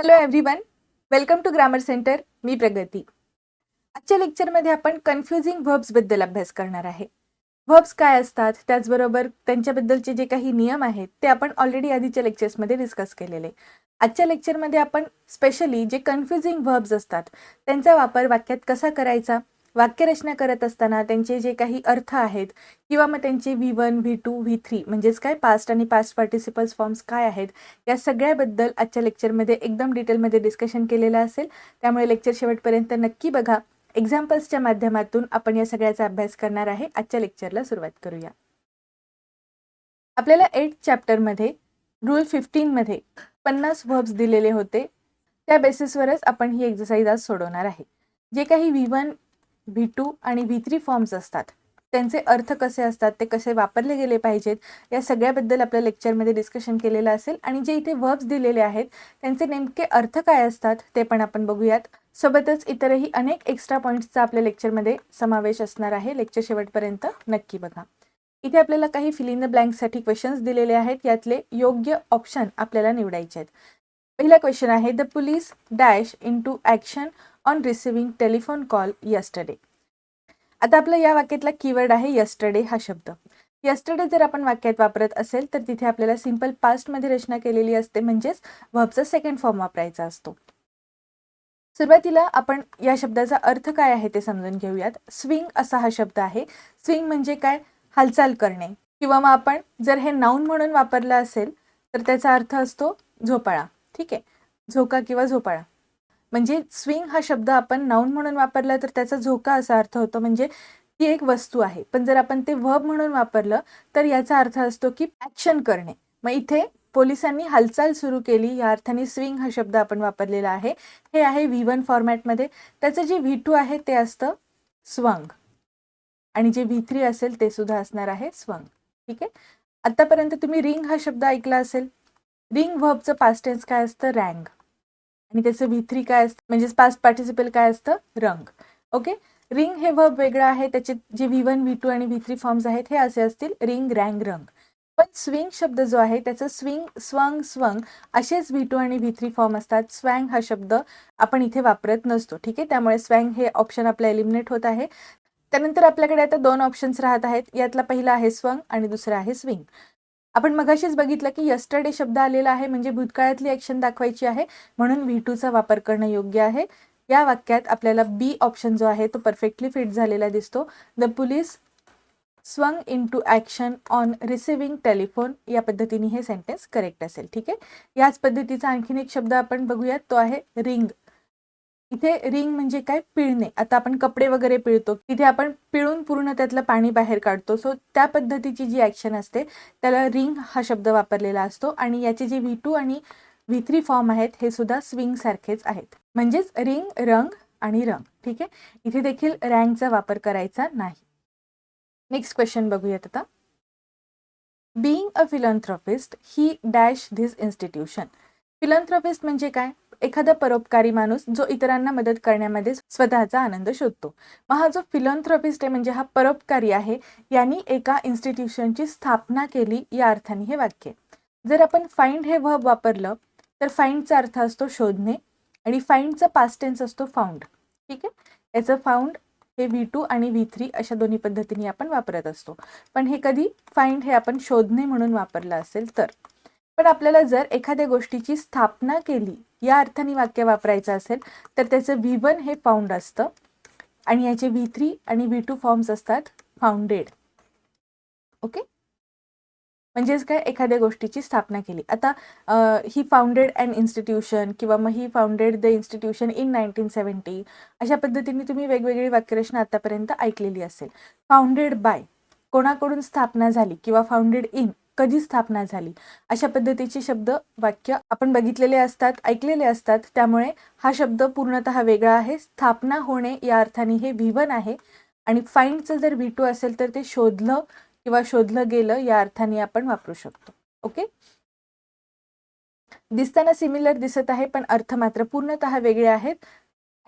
Hello everyone welcome to grammar centre मी प्रगती. आजच्या लेक्चरमध्ये आपण कन्फ्युजिंग वर्ब्सबद्दल अभ्यास करणार आहे. व्हर्ब्स काय असतात? त्याचबरोबर त्यांच्याबद्दलचे जे काही नियम आहेत ते आपण ऑलरेडी आधीच्या लेक्चर्समध्ये डिस्कस केलेले. आजच्या लेक्चरमध्ये आपण स्पेशली जे कन्फ्युजिंग व्हर्ब्स असतात त्यांचा वापर वाक्यात कसा करायचा? वाक्यरचना करत असताना त्यांचे जे काही अर्थ आहेत किंवा मग त्यांचे V one V two V three म्हणजेच काय? पास्ट आणि पास्ट पार्टिसिपल्स फॉर्म्स काय आहेत? या सगळ्याबद्दल आजच्या लेक्चरमध्ये एकदम डिटेलमध्ये डिस्कशन केलेलं असेल. त्यामुळे लेक्चर शेवटपर्यंत नक्की बघा. एक्झाम्पल्सच्या माध्यमातून आपण या सगळ्याचा अभ्यास करणार आहे. आजच्या लेक्चरला सुरुवात करूया. आपल्याला एट चॅप्टरमध्ये रूल फिफ्टीनमध्ये पन्नास व्हर्ब्स दिलेले होते. त्या बेसिसवरच आपण ही एक्झरसाइज आज सोडवणार आहे. जे काही व्ही वन व्ही टू आणि व्ही थ्री फॉर्म्स असतात. त्यांचे अर्थ कसे असतात ते कसे वापरले गेले पाहिजेत या सगळ्याबद्दल आपल्या लेक्चरमध्ये डिस्कशन केलेलं असेल. आणि जे इथे वर्ब्स दिलेले आहेत त्यांचे नेमके अर्थ काय असतात ते पण आपण बघूयात. सोबतच इतरही अनेक एक्स्ट्रा पॉईंट्सचा आपल्या लेक्चरमध्ये समावेश असणार आहे. लेक्चर शेवटपर्यंत नक्की बघा. इथे आपल्याला काही फिल इन द ब्लँकसाठी क्वेश्चन्स दिलेले आहेत. यातले योग्य ऑप्शन आपल्याला निवडायचे आहेत. पहिला क्वेश्चन आहे the police dash into action on receiving telephone call yesterday आता आपलं या वाक्यातला कीवर्ड आहे यस्टरडे हा शब्द. यस्टरडे जर आपण वाक्यात वापरत असेल तर तिथे आपल्याला सिंपल पास्टमध्ये रचना केलेली असते म्हणजेच व्हबचा सेकंड फॉर्म वापरायचा असतो. सुरुवातीला आपण या शब्दाचा अर्थ काय आहे ते समजून घेऊयात. स्विंग असा हा शब्द आहे. स्विंग म्हणजे काय? हालचाल करणे. किंवा मग आपण जर हे नाऊन म्हणून वापरलं असेल तर त्याचा अर्थ असतो झोपाळा. ठीक आहे? झोका किंवा झोपाळा. म्हणजे स्विंग हा शब्द आपण नाऊन म्हणून वापरला तर त्याचा झोका असा अर्थ होतो म्हणजे ती एक वस्तू आहे. पण जर आपण ते व्हब म्हणून वापरलं तर याचा अर्थ असतो की ॲक्शन करणे. मग इथे पोलिसांनी हालचाल सुरू केली. या अर्थाने स्विंग हा शब्द आपण वापरलेला आहे. हे आहे व्ही वन फॉर्मॅटमध्ये त्याचं जे व्ही टू आहे ते असतं स्वंग आणि जे व्ही थ्री असेल ते सुद्धा असणार आहे स्वंग ठीक आहे? आतापर्यंत तुम्ही रिंग हा शब्द ऐकला असेल. रिंग व्हबचं पास्टेन्स काय असतं? रँग आणि त्याचं व्ही थ्री काय असतं? म्हणजेच पास्ट पार्टिसिपल काय असतं? रंग. ओके रिंग हे वर्ब वेगळं आहे. त्याचे जे व्ही वन व्ही टू आणि व्ही थ्री फॉर्म्स आहेत हे असे असतील. रिंग रँग रंग पण स्विंग शब्द जो आहे त्याचं स्विंग स्वंग स्वंग असेच व्ही टू आणि व्ही थ्री फॉर्म असतात. स्वँग हा शब्द आपण इथे वापरत नसतो. ठीक आहे? त्यामुळे स्वँग हे ऑप्शन आपलं एलिमिनेट होत आहे. त्यानंतर आपल्याकडे आता दोन ऑप्शन्स राहत आहेत. यातला पहिला आहे स्वंग आणि दुसरा आहे स्विंग आपण मगाशीच बघितलं की यस्टरडे शब्द आलेला आहे म्हणजे भूतकाळातली ॲक्शन दाखवायची आहे म्हणून व्ही टूचा वापर करणं योग्य आहे. या वाक्यात आपल्याला बी ऑप्शन जो आहे तो परफेक्टली फिट झालेला दिसतो. The police swung into action on receiving telephone या पद्धतीने हे सेंटेन्स करेक्ट असेल ठीक आहे? याच पद्धतीचा आणखीन एक शब्द आपण बघूयात तो आहे रिंग इथे रिंग म्हणजे काय? पिळणे. आता आपण कपडे वगैरे पिळतो. तिथे आपण पिळून पूर्ण त्यातलं पाणी बाहेर काढतो. सो त्या पद्धतीची जी ॲक्शन असते त्याला रिंग हा शब्द वापरलेला असतो आणि याचे जे व्ही टू आणि व्ही थ्री फॉर्म आहेत हे सुद्धा स्विंग सारखेच आहेत. म्हणजेच रिंग रंग आणि रंग. ठीक आहे? इथे देखील रँगचा वापर करायचा नाही. नेक्स्ट क्वेश्चन बघूयात आता. Being a philanthropist he dash this institution philanthropist म्हणजे काय? एखादा परोपकारी माणूस जो इतरांना मदत करण्यामध्ये स्वतःचा आनंद शोधतो. मग हा जो फिलॉन्थ्रॉपिस्ट आहे म्हणजे हा परोपकारी आहे यांनी एका इन्स्टिट्यूशनची स्थापना केली या अर्थाने हे वाक्य. जर आपण फाइंड हे व्हब वापरलं तर फाइंडचा अर्थ असतो शोधणे आणि फाइंडचा पास्ट टेन्स असतो फाउंड ठीक आहे? याचं फाउंड हे व्ही टू आणि व्ही थ्री अशा दोन्ही पद्धतीने आपण वापरत असतो. पण हे कधी फाइंड हे आपण शोधणे म्हणून वापरलं असेल तर. पण आपल्याला जर एखाद्या गोष्टीची स्थापना केली या अर्थाने वाक्य वापरायचं असेल तर त्याचं व्ही वन हे फाउंड असतं. आणि याचे व्ही थ्री आणि व्ही टू फॉर्म्स असतात फाउंडेड ओके म्हणजेच काय? एखाद्या गोष्टीची स्थापना केली. आता ही फाउंडेड अँड इन्स्टिट्यूशन किंवा मग he founded the institution in nineteen seventy अशा पद्धतीने तुम्ही वेगवेगळी वाक्यरचना आतापर्यंत ऐकलेली असेल. फाउंडेड बाय कोणाकडून स्थापना झाली किंवा फाउंडेड इन कधी स्थापना झाली अशा पद्धतीचे शब्द वाक्य आपण बघितलेले असतात ऐकलेले असतात. त्यामुळे हा शब्द पूर्णतः वेगळा आहे. स्थापना होणे या अर्थाने हे विवन आहे. आणि फाईंडचं जर व्ही टू असेल तर ते शोधलं किंवा शोधलं गेलं या अर्थाने आपण वापरू शकतो. ओके दिसताना सिमिलर दिसत आहे पण अर्थ मात्र पूर्णतः वेगळे आहेत.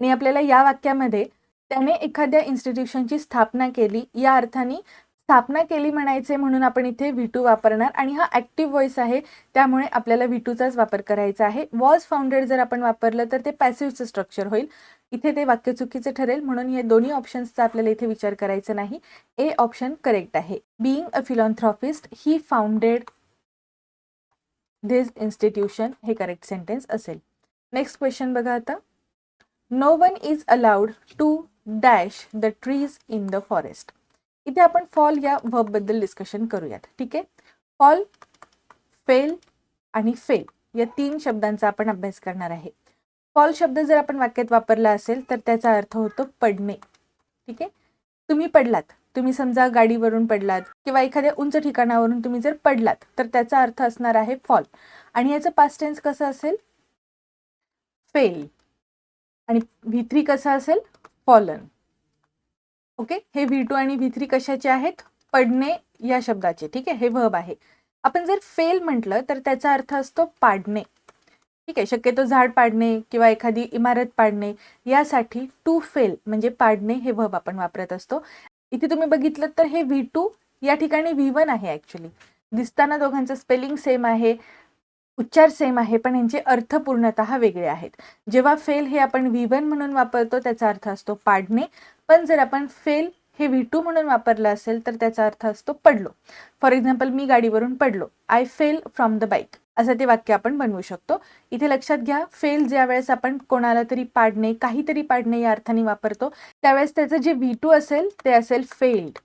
आणि आपल्याला या वाक्यामध्ये त्याने एखाद्या इन्स्टिट्यूशनची स्थापना केली या अर्थाने स्थापना केली म्हणायचे म्हणून आपण इथे व्ही टू वापरणार आणि हा ॲक्टिव्ह व्हॉइस आहे त्यामुळे आपल्याला व्ही टूचाच वापर करायचा आहे. वॉज फाउंडेड जर आपण वापरलं तर ते पॅसिव्हचं स्ट्रक्चर होईल. इथे ते वाक्य चुकीचे ठरेल म्हणून हे दोन्ही ऑप्शन्सचा आपल्याला इथे विचार करायचा नाही. ए ऑप्शन करेक्ट आहे. Being a philanthropist he founded this institution हे करेक्ट सेंटेन्स असेल. नेक्स्ट क्वेश्चन बघा आता. No one is allowed to dash the trees in the forest इथे आपण फॉल या बद्दल डिस्कशन करूयात. ठीक आहे? फॉल फेल आणि फेल या तीन शब्दांचा आपण अभ्यास करणार आहे. फॉल शब्द जर आपण वाक्यात वापरला असेल तर त्याचा अर्थ होतो पडणे. ठीक आहे? तुम्ही पडलात. तुम्ही समजा गाडीवरून पडलात किंवा एखाद्या उंच ठिकाणावरून तुम्ही जर पडलात तर त्याचा अर्थ असणार आहे फॉल आणि याचं पास्ट टेन्स कसं असेल? फेल आणि भित्री थ्री कसं असेल? Fallen okay? हे व्ही टू आणि व्ही थ्री कशाचे आहेत? पडणे या शब्दाचे ठीक आहे? हे व्हब आहे. आपण जर फेल म्हटलं तर त्याचा अर्थ असतो पाडणे. ठीक आहे? शक्यतो झाड पाडणे किंवा एखादी इमारत पाडणे यासाठी टू फेल म्हणजे पाडणे हे व्हब आपण वापरत असतो. इथे तुम्ही बघितलं तर हे व्ही टू या ठिकाणी व्ही वन आहे ॲक्च्युली दिसताना दोघांचं स्पेलिंग सेम आहे. उच्चार सेम आहे पण यांचे अर्थ पूर्णतः वेगळे आहेत. जेव्हा फेल हे आपण व्ही वन म्हणून वापरतो त्याचा अर्थ असतो पाडणे. पण जर आपण फेल हे व्ही टू म्हणून वापरलं असेल तर त्याचा अर्थ असतो पडलो. फॉर एक्झाम्पल मी गाडीवरून पडलो. I fell from the bike असं ते वाक्य आपण बनवू शकतो. इथे लक्षात घ्या फेल ज्या वेळेस आपण कोणाला तरी पाडणे काहीतरी पाडणे या अर्थाने वापरतो त्यावेळेस त्याचं जे व्ही टू असेल ते असेल फेल्ड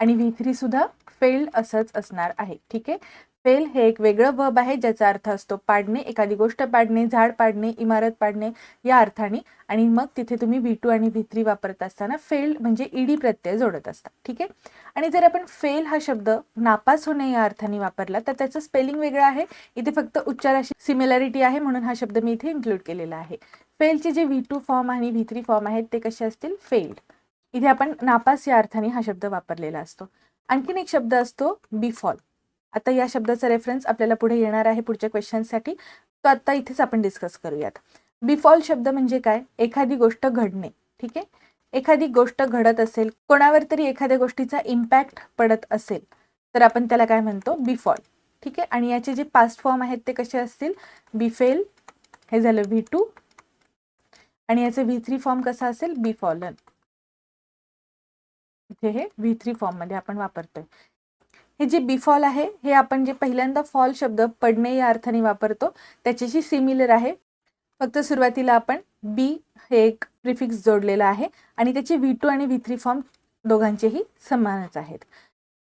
आणि व्ही थ्री सुद्धा फेल्ड असंच असणार आहे. ठीक आहे? फेल हे एक वेगळं वब आहे ज्याचा अर्थ असतो पाडणे एखादी गोष्ट पाडणे झाड पाडणे इमारत पाडणे या अर्थाने. आणि मग तिथे तुम्ही व्ही टू आणि व्ही थ्री वापरत असताना फेल म्हणजे ईडी प्रत्यय जोडत असता. ठीक आहे? आणि जर आपण फेल हा शब्द नापास होणे या अर्थाने वापरला तर त्याचं स्पेलिंग वेगळं आहे. इथे फक्त उच्चाराशी सिमिलॅरिटी आहे म्हणून हा शब्द मी इथे इन्क्लूड केलेला आहे. फेलचे जे व्ही टू फॉर्म आणि व्ही थ्री फॉर्म आहेत ते कसे असतील? फेल्ड इथे आपण नापास या अर्थाने हा शब्द वापरलेला असतो. आणखीन एक शब्द असतो बिफॉल आता या शब्दाचा रेफरन्स आपल्याला पुढे येणार आहे पुढच्या क्वेश्चनसाठी तो आता इथेच आपण डिस्कस करूयात. बिफॉल शब्द म्हणजे काय? एखादी गोष्ट घडणे. ठीक आहे? एखादी गोष्ट घडत असेल कोणावर तरी एखाद्या गोष्टीचा इम्पॅक्ट पडत असेल तर आपण त्याला काय म्हणतो? बिफॉल ठीक आहे? आणि याचे जे पास्ट फॉर्म आहेत ते कसे असतील? बिफेल हे झालं व्ही टू आणि याचे व्ही थ्री फॉर्म कसा असेल? बिफॉलन इथे हे व्ही थ्री फॉर्ममध्ये आपण वापरतोय. हे जे बिफॉल आहे हे आपण जे पहिल्यांदा फॉल शब्द पडणे या अर्थाने वापरतो त्याच्याशी सिमिलर आहे. फक्त सुरुवातीला आपण बी हे एक प्रिफिक्स जोडलेला आहे आणि त्याचे व्ही टू आणि व्ही थ्री फॉर्म दोघांचेही समानच आहेत.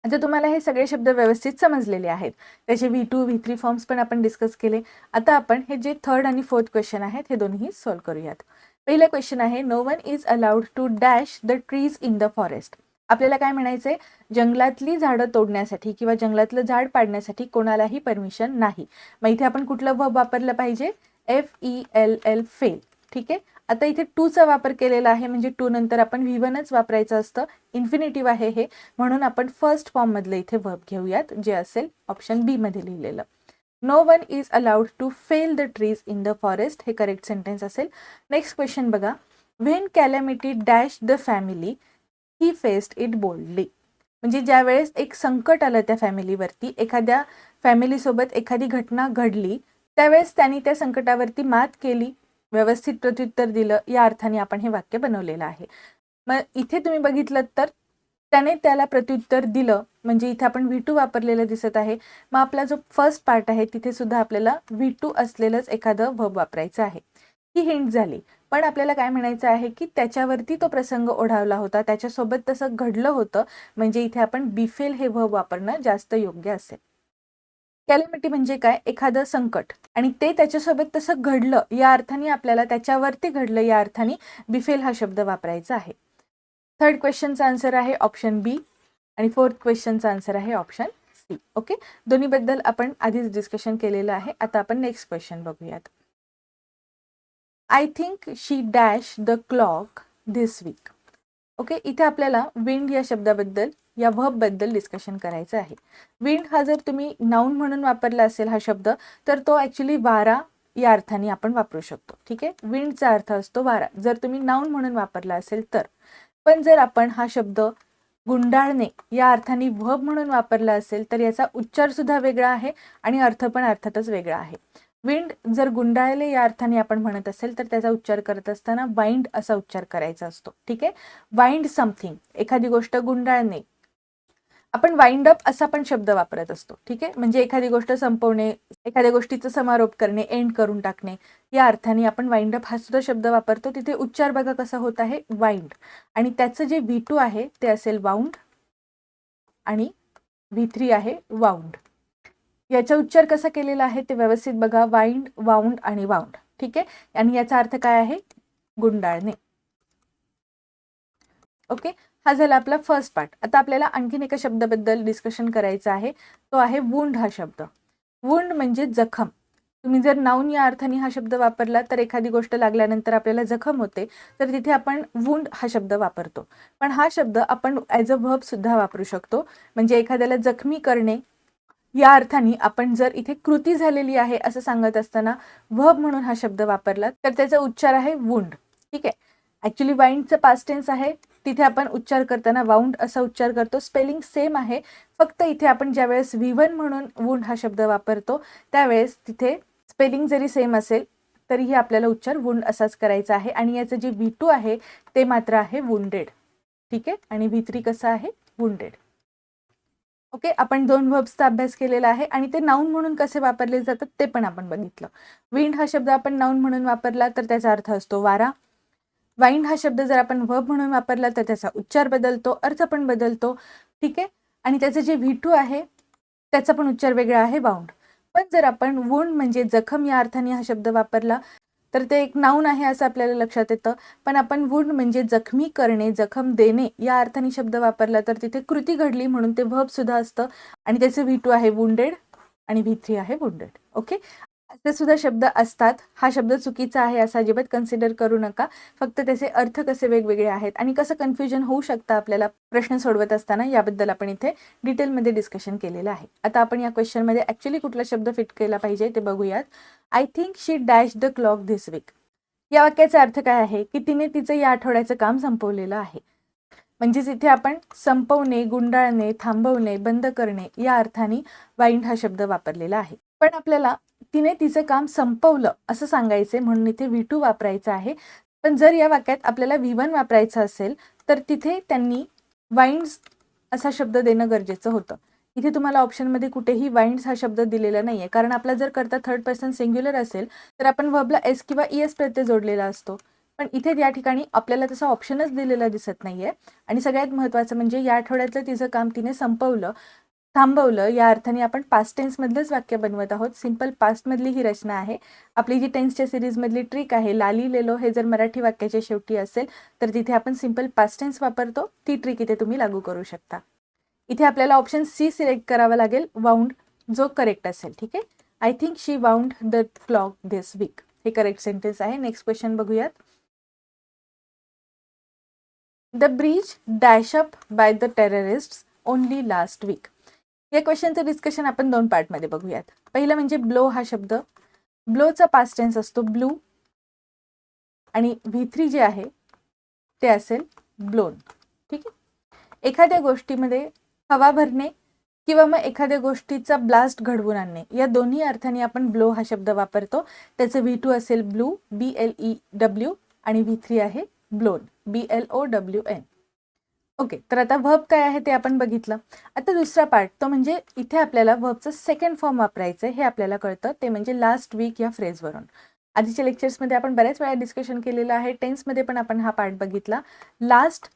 आता तुम्हाला हे सगळे शब्द व्यवस्थित समजलेले आहेत. त्याचे V two V three forms पण आपण डिस्कस केले. आता आपण हे जे थर्ड आणि फोर्थ क्वेश्चन आहेत हे दोन्ही सॉल्व्ह करूयात. पहिलं क्वेश्चन आहे no one is allowed to dash the trees in the forest आपल्याला काय म्हणायचंय? जंगलातली झाडं तोडण्यासाठी किंवा जंगलातलं झाड पाडण्यासाठी कोणालाही परमिशन नाही. मग इथे आपण कुठलं वर्ब वापरलं पाहिजे? F E L L fell ठीक आहे? आता इथे टूचा वापर केलेला आहे म्हणजे टू नंतर आपण व्ही वनच वापरायचं असतं. इन्फिनिटिव्ह आहे हे. म्हणून आपण फर्स्ट फॉर्ममधलं इथे वर्ब घेऊयात जे असेल ऑप्शन बी मध्ये लिहिलेलं. No one is allowed to fell the trees in the forest हे करेक्ट सेंटेन्स असेल. नेक्स्ट क्वेश्चन बघा. When calamity dash the family he faced it boldly म्हणजे ज्या वेळेस एक संकट आलं त्या फॅमिलीवरती एखाद्या फॅमिलीसोबत एखादी घटना घडली त्यावेळेस त्यांनी त्या संकटावरती मात केली व्यवस्थित प्रत्युत्तर दिलं या अर्थाने आपण हे वाक्य बनवलेलं आहे. मग इथे तुम्ही बघितलं तर त्याने त्याला प्रत्युत्तर दिलं म्हणजे इथे आपण व्ही टू वापरलेलं दिसत आहे. मग आपला जो फर्स्ट पार्ट आहे तिथे सुद्धा आपल्याला व्ही टू असलेलंच एखादं व्हब वापरायचं आहे. ही हिंट झाली. पण आपल्याला काय म्हणायचं आहे की त्याच्यावरती तो प्रसंग ओढावला होता. त्याच्यासोबत तसं घडलं होतं. म्हणजे इथे आपण बिफेल हे भव वापरणं जास्त योग्य असेल. कॅलेमिटी म्हणजे काय? एखादं संकट. आणि ते त्याच्यासोबत तसं घडलं या अर्थाने आपल्याला त्याच्यावरती घडलं या अर्थाने बिफेल हा शब्द वापरायचा आहे. थर्ड क्वेश्चनचा आन्सर आहे ऑप्शन बी आणि फोर्थ क्वेश्चनचा आन्सर आहे ऑप्शन सी ओके दोन्हीबद्दल आपण आधीच डिस्कशन केलेलं आहे. आता आपण नेक्स्ट क्वेश्चन बघूयात. I think she dash the clock this week okay इथे आपल्याला विंड या शब्दाबद्दल या बद्दल डिस्कशन करायचं आहे. विंड हा जर तुम्ही नाऊन म्हणून वापरला असेल हा शब्द तर तो ॲक्च्युली वारा या अर्थाने आपण वापरू शकतो. ठीक आहे? विंडचा अर्थ असतो वारा. जर तुम्ही नाऊन म्हणून वापरला असेल तर. पण जर आपण हा शब्द गुंडाळणे या अर्थाने व्हब म्हणून वापरला असेल तर याचा उच्चार सुद्धा वेगळा आहे आणि अर्थ पण अर्थातच वेगळा आहे. विंड जर गुंडाळले या अर्थाने आपण म्हणत असेल तर त्याचा उच्चार करत असताना वाइंड असा उच्चार करायचा असतो. ठीक आहे? वाइंड समथिंग एखादी गोष्ट गुंडाळणे. आपण वाइंड अप असा पण शब्द वापरत असतो. ठीक आहे? म्हणजे एखादी गोष्ट संपवणे एखाद्या गोष्टीचं समारोप करणे एंड करून टाकणे या अर्थाने आपण वाइंड अप हा सुद्धा शब्द वापरतो. तिथे उच्चार बघा कसा होत आहे. वाइंड आणि त्याचं जे व्ही टू आहे ते असेल वाउंड आणि व्ही थ्री आहे वाउंड याचा उच्चार कसा केलेला आहे ते व्यवस्थित बघा. वाइंड वाउंड आणि वाउंड ठीक आहे? आणि याचा अर्थ काय आहे? गुंडाळणे. ओके? हा झाला आपला फर्स्ट पार्ट आता आपल्याला आणखीन एका शब्दाबद्दल डिस्कशन करायचं आहे. तो आहे वुंड हा शब्द. वुंड म्हणजे जखम. तुम्ही जर नाऊन या अर्थाने हा शब्द वापरला तर एखादी गोष्ट लागल्यानंतर आपल्याला जखम होते. तर तिथे आपण वुंड हा शब्द वापरतो. पण हा शब्द आपण ॲज अ व्हब सुद्धा वापरू शकतो. म्हणजे एखाद्याला जखमी करणे या अर्थाने आपण जर इथे कृती झालेली आहे असं सांगत असताना व्हब म्हणून हा शब्द वापरला तर त्याचा उच्चार आहे वुंड ठीक आहे? ॲक्च्युली वाईंडचं पास्ट टेन्स आहे. तिथे आपण उच्चार करताना वाऊंड असा उच्चार करतो. स्पेलिंग सेम आहे. फक्त इथे आपण ज्यावेळेस विवन म्हणून वुंड हा शब्द वापरतो त्यावेळेस तिथे स्पेलिंग जरी सेम असेल तरीही आपल्याला उच्चार वुंड असाच करायचा आहे. आणि याचं जे व्ही टू आहे ते मात्र आहे वुंडेड ठीक आहे? आणि व्ही थ्री कसं आहे? Wounded okay? आपण दोन व्हब्सचा अभ्यास केलेला आहे आणि ते नाऊन म्हणून कसे वापरले जातात ते पण आपण बघितलं. विंड हा शब्द आपण नाऊन म्हणून वापरला तर त्याचा अर्थ असतो वारा. वाईंड हा शब्द जर आपण व्हब म्हणून वापरला तर त्याचा उच्चार बदलतो अर्थ पण बदलतो. ठीक आहे? आणि त्याचं जे व्हिटू आहे त्याचा पण उच्चार वेगळा आहे वाउंड पण जर आपण वुंड म्हणजे जखम या अर्थाने हा शब्द वापरला तर ते एक नाऊन आहे असं आपल्याला लक्षात येतं. पण आपण वुंड म्हणजे जखमी करणे जखम देणे या अर्थाने शब्द वापरला तर तिथे कृती घडली म्हणून ते व्हब सुद्धा असतं. आणि त्याचं व्ही टू आहे वुंडेड आणि व्ही थ्री आहे वुंडेड ओके असे सुद्धा शब्द असतात. हा शब्द चुकीचा आहे असं अजिबात कन्सिडर करू नका. फक्त त्याचे अर्थ कसे वेगवेगळे आहेत आणि कसं कन्फ्युजन होऊ शकतं आपल्याला प्रश्न सोडवत असताना याबद्दल आपण इथे डिटेलमध्ये डिस्कशन केलेलं आहे. आता आपण या क्वेश्चनमध्ये ॲक्च्युली कुठला शब्द फिट केला पाहिजे ते बघूयात. I think she dash the clock this week या वाक्याचा अर्थ काय आहे? की तिने तिचं या आठवड्याचं काम संपवलेलं आहे. म्हणजेच इथे आपण संपवणे गुंडाळणे थांबवणे बंद करणे या अर्थाने वाईंड हा शब्द वापरलेला आहे. पण आपल्याला तिने तिचं काम संपवलं असं सांगायचे म्हणून इथे व्ही टू वापरायचं आहे. पण जर या वाक्यात आपल्याला व्ही वन वापरायचं असेल तर तिथे त्यांनी वाईंड्स असा शब्द देणं गरजेचं होतं. इथे तुम्हाला ऑप्शनमध्ये कुठेही वाईंड्स हा शब्द दिलेला नाही आहे कारण आपला जर करता थर्ड पर्सन सिंग्युलर असेल तर आपण व्हबला एस किंवा ई एस प्रत्यय जोडलेला असतो. पण इथे या ठिकाणी आपल्याला तसा ऑप्शनच दिलेला दिसत नाहीये. आणि सगळ्यात महत्त्वाचं म्हणजे या आठवड्यातलं तिचं काम तिने संपवलं. थांबवलं या अर्थाने आपण पास्ट टेन्समधलंच वाक्य बनवत आहोत. सिंपल पास्टमधली ही रचना आहे. आपली जी टेन्सच्या सिरीजमधली ट्रिक आहे लाली लेलो हे जर मराठी वाक्याच्या शेवटी असेल तर तिथे आपण सिंपल पास्ट टेन्स वापरतो. ती ट्रिक इथे तुम्ही लागू करू शकता. इथे आपल्याला ऑप्शन सी सिलेक्ट करावा लागेल वाउंड जो करेक्ट असेल ठीक आहे? I think she wound the clock this week हे करेक्ट सेंटेन्स आहे. नेक्स्ट क्वेश्चन बघूयात. The bridge dash up by the terrorist only last week या क्वेश्चनचं डिस्कशन आपण दोन पार्टमध्ये बघूयात. पहिलं म्हणजे ब्लो हा शब्द. ब्लोचा पास्ट टेन्स असतो ब्लू आणि व्ही थ्री जे आहे ते असेल ब्लोन ठीक आहे? एखाद्या गोष्टीमध्ये हवा भरणे किंवा मग एखाद्या गोष्टीचा ब्लास्ट घडवून आणणे या दोन्ही अर्थाने आपण ब्लो हा शब्द वापरतो. त्याचं व्ही टू असेल blew B L E W आणि व्ही थ्री आहे blown B L O W N okay तर आता व्हर्ब काय आहे ते आपण बघितलं. आता दुसरा पार्ट तो म्हणजे इथे आपल्याला व्हर्बचं सेकंड फॉर्म वापरायचं हे आपल्याला कळतं. ते म्हणजे लास्ट वीक या फ्रेजवरून आधीच्या लेक्चर्समध्ये आपण बऱ्याच वेळा डिस्कशन केलेलं आहे. टेन्समध्ये पण आपण हा पार्ट बघितला. लास्ट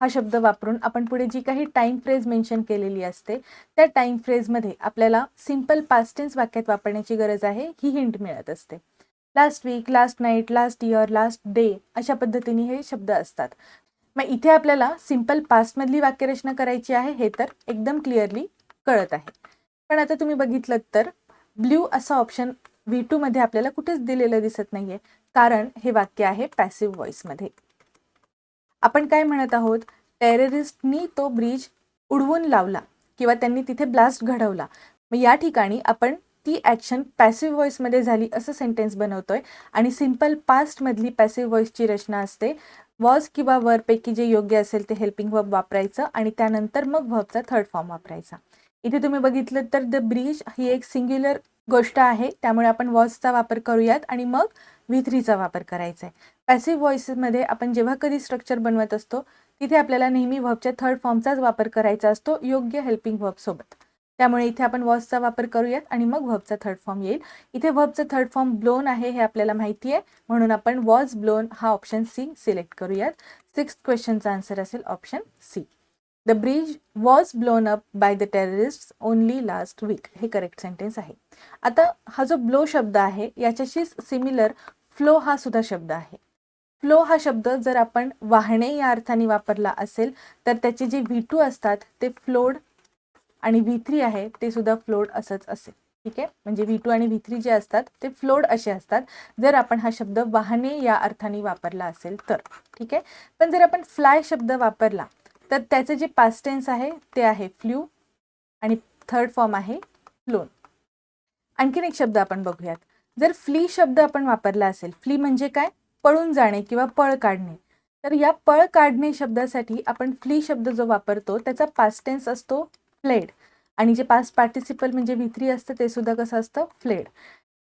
हा शब्द वापरून आपण पुढे जी काही टाईम फ्रेज मेन्शन केलेली असते त्या टाईम फ्रेजमध्ये आपल्याला सिंपल पास्टेन्स वाक्यात वापरण्याची गरज आहे ही हिंट मिळत असते. Last week last night last year last day अशा पद्धतीने हे शब्द असतात. मग इथे आपल्याला सिंपल पास्टमधली वाक्यरचना करायची आहे हे तर एकदम क्लिअरली कळत आहे. पण आता तुम्ही बघितलं तर ब्ल्यू असं ऑप्शन व्ही टूमध्ये आपल्याला कुठेच दिलेलं दिसत नाहीये कारण हे वाक्य आहे पॅसिव्ह व्हॉइसमध्ये आपण काय म्हणत आहोत? टेररिस्टनी तो ब्रिज उडवून लावला किंवा त्यांनी तिथे ब्लास्ट घडवला. मग या ठिकाणी आपण ती ॲक्शन पॅसिव्ह व्हॉइसमध्ये झाली असं सेंटेन्स बनवतोय. आणि सिंपल पास्टमधली पॅसिव्ह व्हॉइसची रचना असते. वॉज किंवा वर पैकी जे योग्य असेल ते हेल्पिंग वर्ब वापरायचं आणि त्यानंतर मग व्हर्बचा थर्ड फॉर्म वापरायचा. इथे तुम्ही बघितलं तर द ब्रिज ही एक सिंग्युलर गोष्ट आहे. त्यामुळे आपण वॉजचा वापर करूयात आणि मग व्ही थ्रीचा वापर करायचा आहे पॅसिव्ह व्हॉइसमध्ये आपण जेव्हा कधी स्ट्रक्चर बनवत असतो तिथे आपल्याला नेहमी व्हर्बच्या थर्ड फॉर्मचाच वापर करायचा असतो योग्य हेल्पिंग व्हर्ब सोबत. त्यामुळे इथे आपण वॉजचा वापर करूयात आणि मग व्हबचा थर्ड फॉर्म येईल. इथे व्हबचा थर्ड फॉर्म ब्लोन आहे हे आपल्याला माहिती आहे. म्हणून आपण वॉज ब्लोन हा ऑप्शन सी सिलेक्ट करूयात. सिक्स क्वेश्चनचा आन्सर असेल option C the bridge was blown up by the terrorist only last week हे करेक्ट सेंटेन्स आहे. आता हा जो ब्लो शब्द आहे याच्याशी सिमिलर फ्लो हा सुद्धा शब्द आहे. फ्लो हा शब्द जर आपण वाहणे या अर्थाने वापरला असेल तर त्याचे जे व्ही टू असतात ते फ्लोड आणि व्ही थ्री आहे ते सुद्धा फ्लोड असंच असेल. ठीक आहे? म्हणजे व्ही टू आणि व्ही थ्री जे असतात ते फ्लोड असे असतात. जर आपण हा शब्द वाहने या अर्थाने वापरला असेल तर. ठीक आहे? पण जर आपण फ्लाय शब्द वापरला तर त्याचं जे पास्टेन्स आहे ते आहे फ्ल्यू आणि थर्ड फॉर्म आहे फ्लोन आणखीन एक शब्द आपण बघूयात. जर फ्ली शब्द आपण वापरला असेल फ्ली म्हणजे काय? पळून जाणे किंवा पळ काढणे. तर या पळ काढणे शब्दासाठी आपण फ्ली शब्द जो वापरतो त्याचा पास्टेन्स असतो फ्लेड. आणि जे पास्ट पार्टिसिपल म्हणजे विथ्री थ्री असतं ते सुद्धा कसं असतं? फ्लेड.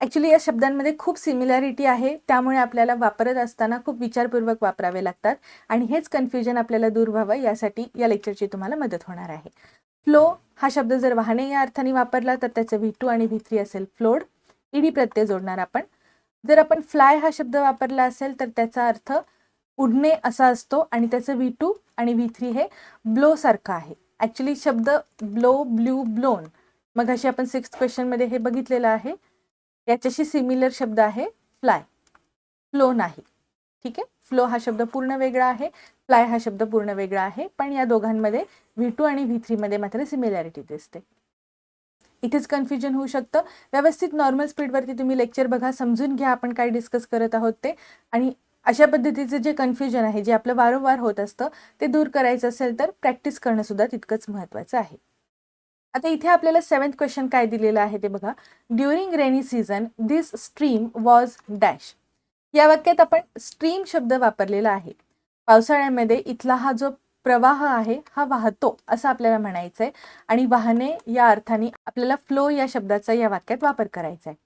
ॲक्च्युली या शब्दांमध्ये खूप सिमिलॅरिटी आहे. त्यामुळे आपल्याला वापरत असताना खूप विचारपूर्वक वापरावे लागतात. आणि हेच कन्फ्युजन आपल्याला दूर व्हावं यासाठी या लेक्चरची तुम्हाला मदत होणार आहे. फ्लो हा शब्द जर वाहने या अर्थाने वापरला तर त्याचं व्ही टू आणि व्ही थ्री असेल फ्लोड ईडी प्रत्यय जोडणार आपण. जर आपण फ्लाय हा शब्द वापरला असेल तर त्याचा अर्थ उडणे असा असतो आणि त्याचं व्ही टू आणि व्ही थ्री हे ब्लो सारखं आहे. ॲक्च्युली शब्द ब्लो ब्ल्यू ब्लोन मग अशी आपण सिक्स क्वेश्चनमध्ये हे बघितलेलं आहे. याच्याशी सिमिलर शब्द आहे फ्लाय फ्लो नाही. ठीक आहे? फ्लो हा शब्द पूर्ण वेगळा आहे. फ्लाय हा शब्द पूर्ण वेगळा आहे. पण या दोघांमध्ये व्ही टू आणि व्ही थ्रीमध्ये मात्र सिमिलॅरिटी दिसते. इथेच कन्फ्युजन होऊ शकतं. व्यवस्थित नॉर्मल स्पीडवरती तुम्ही लेक्चर बघा. समजून घ्या. आपण काय डिस्कस करत आहोत ते. आणि अशा पद्धतीचे जे कन्फ्युजन आहे जे आपलं वारंवार होत असतं ते दूर करायचं असेल तर प्रॅक्टिस करणं सुद्धा तितकंच महत्त्वाचं आहे. आता इथे आपल्याला सेवन्थ क्वेश्चन काय दिलेलं आहे ते बघा. During rainy season this stream was dash या वाक्यात आपण स्ट्रीम शब्द वापरलेला आहे. पावसाळ्यामध्ये इथला हा जो प्रवाह आहे हा वाहतो असं आपल्याला म्हणायचं आहे आणि वाहने या अर्थाने आपल्याला फ्लो या शब्दाचा या वाक्यात वापर करायचा आहे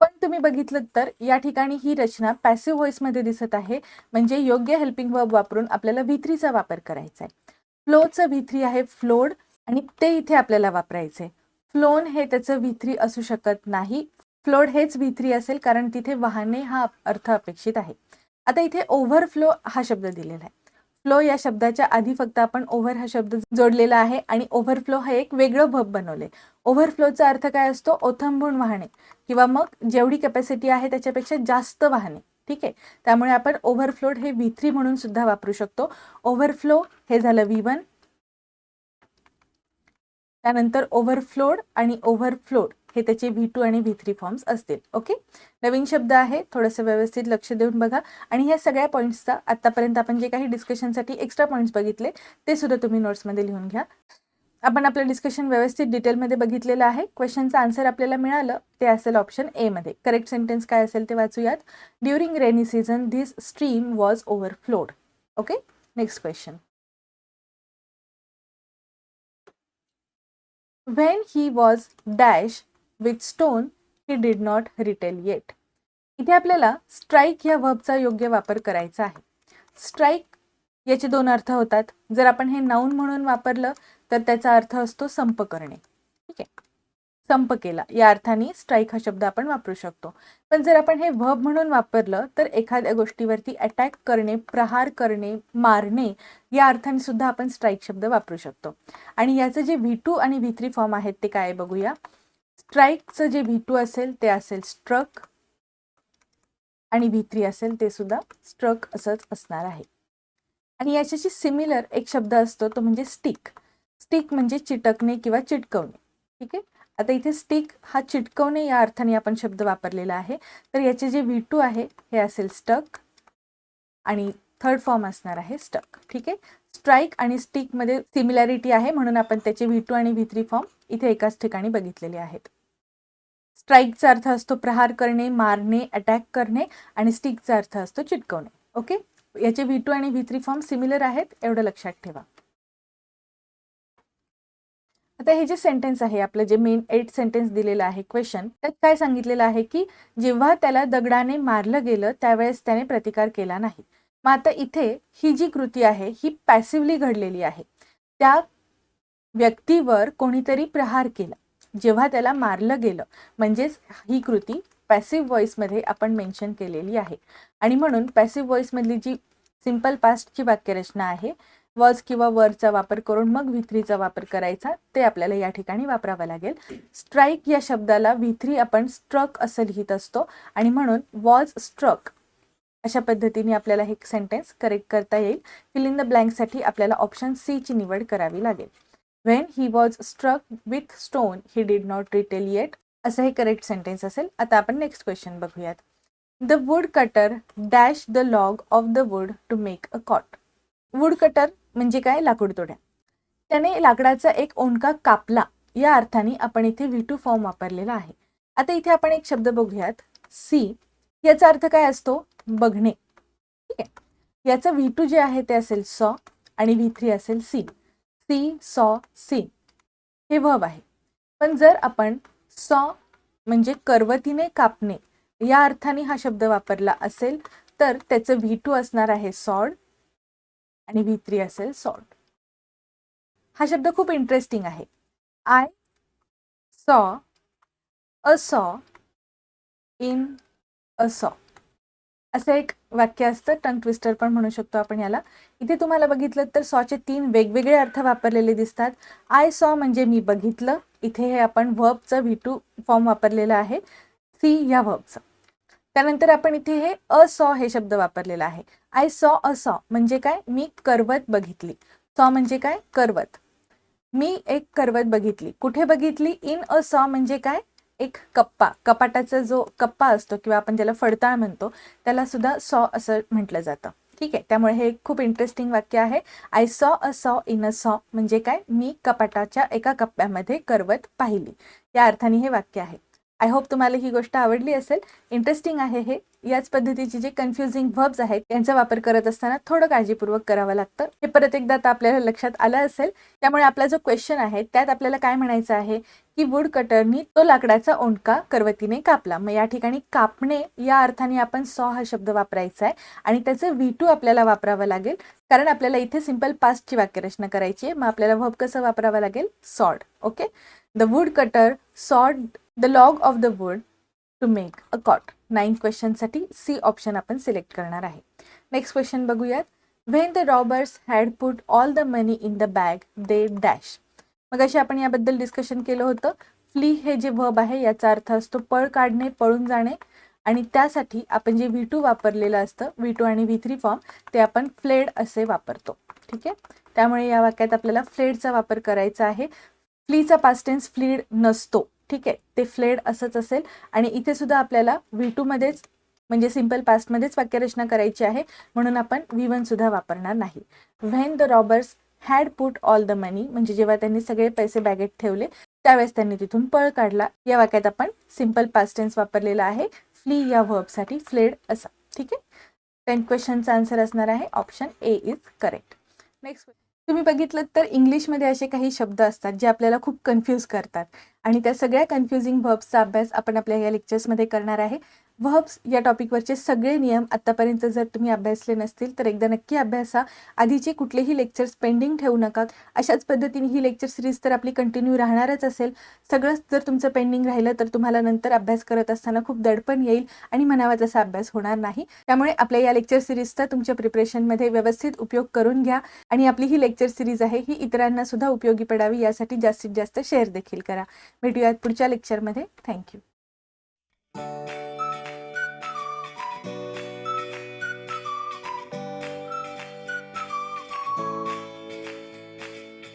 पण तुम्ही बघितलं तर या ठिकाणी ही रचना पॅसिव्ह व्हॉइसमध्ये दिसत आहे. म्हणजे योग्य हेल्पिंग वर्ब वापरून आपल्याला व्ही वापर करायचा आहे फ्लोचं व्ही थ्री आहे फ्लोड आणि ते इथे आपल्याला वापरायचे फ्लोन हे त्याचं व्ही थ्री असू शकत नाही. फ्लोड हेच व्ही थ्री असेल कारण तिथे वाहने हा अर्थ अपेक्षित आहे. आता इथे ओव्हरफ्लो हा शब्द दिलेला आहे फ्लो या शब्दाच्या आधी फक्त आपण ओव्हर हा शब्द जोडलेला आहे आणि ओव्हरफ्लो हा एक वेगळं भब बनवले ओव्हरफ्लोचा अर्थ काय असतो? ओथंबून वाहणे. किंवा मग जेवढी कॅपॅसिटी आहे त्याच्यापेक्षा जास्त वाहने ठीक आहे? त्यामुळे आपण ओव्हरफ्लोड हे व्ही थ्री म्हणून सुद्धा वापरू शकतो. ओव्हरफ्लो हे झालं व्ही वन त्यानंतर ओव्हरफ्लोड आणि ओव्हरफ्लोड हे त्याचे व्ही टू आणि व्ही थ्री फॉर्म्स असतील ओके नवीन शब्द आहे थोडंसं व्यवस्थित लक्ष देऊन बघा. आणि ह्या सगळ्या पॉईंट्सचा आत्तापर्यंत आपण जे काही डिस्कशनसाठी एक्स्ट्रा पॉईंट्स बघितले ते सुद्धा तुम्ही नोट्समध्ये लिहून घ्या. आपण आपलं डिस्कशन व्यवस्थित डिटेलमध्ये बघितलेलं आहे. क्वेश्चनचं आन्सर आपल्याला मिळालं ते असेल ऑप्शन एमध्ये करेक्ट सेंटेन्स काय असेल ते वाचूयात. During rainy season this stream was overflowed okay next question when he was dash with stone he did not retail yet इथे आपल्याला स्ट्राईक या व्हबचा योग्य वापर करायचा आहे. स्ट्राईक याचे दोन अर्थ होतात. जर आपण हे नाऊन म्हणून वापरलं तर त्याचा अर्थ असतो संप करणे. ठीक आहे? संप केला. या अर्थाने स्ट्राईक हा शब्द आपण वापरू शकतो. पण जर आपण हे व्हब म्हणून वापरलं तर एखाद्या गोष्टीवरती अटॅक करणे प्रहार करणे मारणे या अर्थाने सुद्धा आपण स्ट्राईक शब्द वापरू शकतो. आणि याचं जे व्ही टू आणि व्ही थ्री फॉर्म आहेत ते काय बघूया? स्ट्राईकचं जे व्ही टू असेल ते असेल स्ट्रक आणि व्ही थ्री असेल ते सुद्धा स्ट्रक असंच असणार आहे. आणि याच्याशी सिमिलर एक शब्द असतो तो म्हणजे स्टिक स्टिक म्हणजे चिटकणे किंवा चिटकवणे. ठीक आहे? आता इथे स्टिक हा चिटकवणे या अर्थाने आपण शब्द वापरलेला आहे. तर याचे जे व्ही टू आहे हे असेल स्टक आणि थर्ड फॉर्म असणार आहे स्टक ठीक आहे? स्ट्राईक आणि स्टिकमध्ये सिमिलॅरिटी आहे म्हणून आपण त्याचे व्ही टू आणि व्ही थ्री फॉर्म इथे एकाच ठिकाणी बघितलेले आहेत. स्ट्राईकचा अर्थ असतो प्रहार करणे मारणे अटॅक करणे आणि स्टिकचा अर्थ असतो चिटकवणे. ओके? याचे व्ही टू आणि व्ही थ्री फॉर्म सिमिलर आहेत एवढं लक्षात ठेवा. आता हे जे सेंटेन्स आहे आपलं जे मेन एट सेंटेन्स दिलेलं आहे क्वेश्चन त्यात काय सांगितलेलं आहे की जेव्हा त्याला दगडाने मारलं गेलं त्यावेळेस त्याने प्रतिकार केला नाही. मग आता इथे ही जी कृती आहे ही पॅसिव्हली घडलेली आहे. त्या व्यक्तीवर कोणीतरी प्रहार केला जेव्हा त्याला मारलं गेलं. म्हणजेच ही कृती पॅसिव्ह व्हॉइसमध्ये आपण मेन्शन केलेली आहे. आणि म्हणून पॅसिव्ह व्हॉइसमधली जी सिंपल पास्टची वाक्यरचना आहे वॉज किंवा वरचा वापर करून मग विथ्रीचा वापर करायचा ते आपल्याला या ठिकाणी वापरावं लागेल. स्ट्राईक या शब्दाला व्हिथ्री आपण स्ट्रक असं लिहित असतो आणि म्हणून वॉज स्ट्रक अशा पद्धतीने आपल्याला हे सेंटेन्स करेक्ट करता येईल. फिल इन द ब्लँकसाठी आपल्याला ऑप्शन सी ची निवड करावी लागेल. When he was struck with stone he did not retaliate असं हे करेक्ट सेंटेन्स असेल. आता आपण नेक्स्ट क्वेश्चन बघूयात. The wood cutter dash the log of the wood to make a cot wood cutter म्हणजे काय? लाकूड तोड्या त्याने लाकडाचा एक ओंडका कापला. या अर्थाने आपण इथे व्ही टू फॉर्म वापरलेला आहे. आता इथे आपण एक शब्द बघूयात. सी याचा अर्थ काय असतो? बघणे. ठीक आहे? याचं व्ही टू जे आहे ते असेल सॉ आणि व्ही थ्री असेल सी सी सॉ सी हे व्हव आहे. पण जर आपण सॉ म्हणजे करवतीने कापणे या अर्थाने हा शब्द वापरला असेल तर त्याचं व्ही टू असणार आहे सॉड. आणि व्ही थ्री असेल सॉल्ट हा शब्द खूप इंटरेस्टिंग आहे. I saw a saw in a saw असं एक वाक्य असतं टंग ट्विस्टर पण म्हणू शकतो आपण याला. इथे तुम्हाला बघितलं तर सॉचे तीन वेगवेगळे अर्थ वापरलेले दिसतात. आय सॉ म्हणजे मी बघितलं. इथे हे आपण व्हबचं व्ही टू फॉर्म वापरलेलं आहे. सी या व्हबचं त्यानंतर आपण इथे हे अ सॉ हे शब्द वापरलेला आहे. आय सॉ अ सॉ म्हणजे काय? मी करवत बघितली. सॉ म्हणजे काय? करवत. मी एक करवत बघितली. कुठे बघितली? इन अ सॉ म्हणजे काय? एक कप्पा. कपाटाचा जो कप्पा असतो किंवा आपण ज्याला फडताळ म्हणतो त्याला सुद्धा सॉ असं म्हटलं जातं. ठीक आहे? त्यामुळे हे एक खूप इंटरेस्टिंग वाक्य आहे. I saw a saw in a saw म्हणजे काय? मी कपाटाच्या एका कप्प्यामध्ये करवत पाहिली. या अर्थाने हे वाक्य आहे. आय होप तुम्हाला ही गोष्ट आवडली असेल. इंटरेस्टिंग आहे हे. याच पद्धतीचे जे कन्फ्युजिंग व्हब्स आहेत यांचा वापर करत असताना थोडं काळजीपूर्वक करावं लागतं. हे परत एकदा आता आपल्याला लक्षात आलं असेल. त्यामुळे आपला जो क्वेश्चन आहे त्यात आपल्याला काय म्हणायचं आहे? की वूड कटरनी तो लाकडाचा ओंडका करवतीने कापला. मग या ठिकाणी कापणे या अर्थाने आपण सॉ हा शब्द वापरायचा आहे. आणि त्याचं व्ही टू आपल्याला वापरावं लागेल. कारण आपल्याला इथे सिंपल पास्टची वाक्यरचना करायची आहे. मग आपल्याला व्हब कसं वापरावं लागेल? Sawed okay the wood cutter sawed the log of the wood to make a cot nine क्वेश्चनसाठी C option आपण सिलेक्ट करणार आहे. नेक्स्ट क्वेश्चन बघूयात. When the robbers had put all the money in the bag they dash मग अशी आपण याबद्दल discussion केलं होतं. फ्ली हे जे व्हब आहे याचा अर्थ असतो पळ काढणे पळून जाणे. आणि त्यासाठी आपण जे व्ही टू वापरलेलं असतं व्ही टू आणि व्ही थ्री फॉर्म ते आपण फ्लेड असे वापरतो. ठीक आहे? त्यामुळे या वाक्यात आपल्याला फ्लेडचा वापर करायचा आहे. फ्लीचा पास्टेन्स फ्लीड नसतो. ठीक आहे ते फ्लेड असंच असेल. आणि इथे सुद्धा आपल्याला व्ही टूमध्येच म्हणजे सिंपल पास्टमध्येच वाक्यरचना करायची आहे. म्हणून आपण व्ही वन सुद्धा वापरणार नाही. When the robbers had put all the money म्हणजे जेव्हा त्यांनी सगळे पैसे बॅगेत ठेवले त्यावेळेस त्यांनी तिथून पळ काढला. या वाक्यात आपण सिंपल पास्टेन्स वापरलेला आहे. फ्ली या व्हर्बसाठी फ्लेड असा. ठीक आहे? टेन क्वेश्चनचा आन्सर असणार आहे. Option A is correct next तुम्ही बघितलं तर इंग्लिशमध्ये असे काही शब्द असतात जे आपल्याला खूप कन्फ्यूज करतात. आणि त्या सगळ्या कन्फ्युजिंग व्हर्ब्सचा अभ्यास आपण आपल्या या लेक्चर्समध्ये करणार आहे. व्हर्ब्स या टॉपिकवरचे सगळे नियम आत्तापर्यंत जर तुम्ही अभ्यासले नसतील तर एकदा नक्की अभ्यासा. आधीचे कुठलेही लेक्चर्स पेंडिंग ठेवू नका अशाच पद्धतीने ही लेक्चर सिरीज तर आपली कंटिन्यू राहणारच असेल. सगळंच जर तुमचं पेंडिंग राहिलं तर तुम्हाला नंतर अभ्यास करत असताना खूप दडपण येईल आणि म्हणावा तसा अभ्यास होणार नाही. त्यामुळे आपल्या या लेक्चर सिरीजचा तुमच्या प्रिपरेशनमध्ये व्यवस्थित उपयोग करून घ्या आणि आपली ही लेक्चर सिरीज आहे ही इतरांना सुद्धा उपयोगी पडावी यासाठी जास्तीत जास्त शेअर देखील करा. भेटूयात पुढच्या लेक्चरमध्ये थँक्यू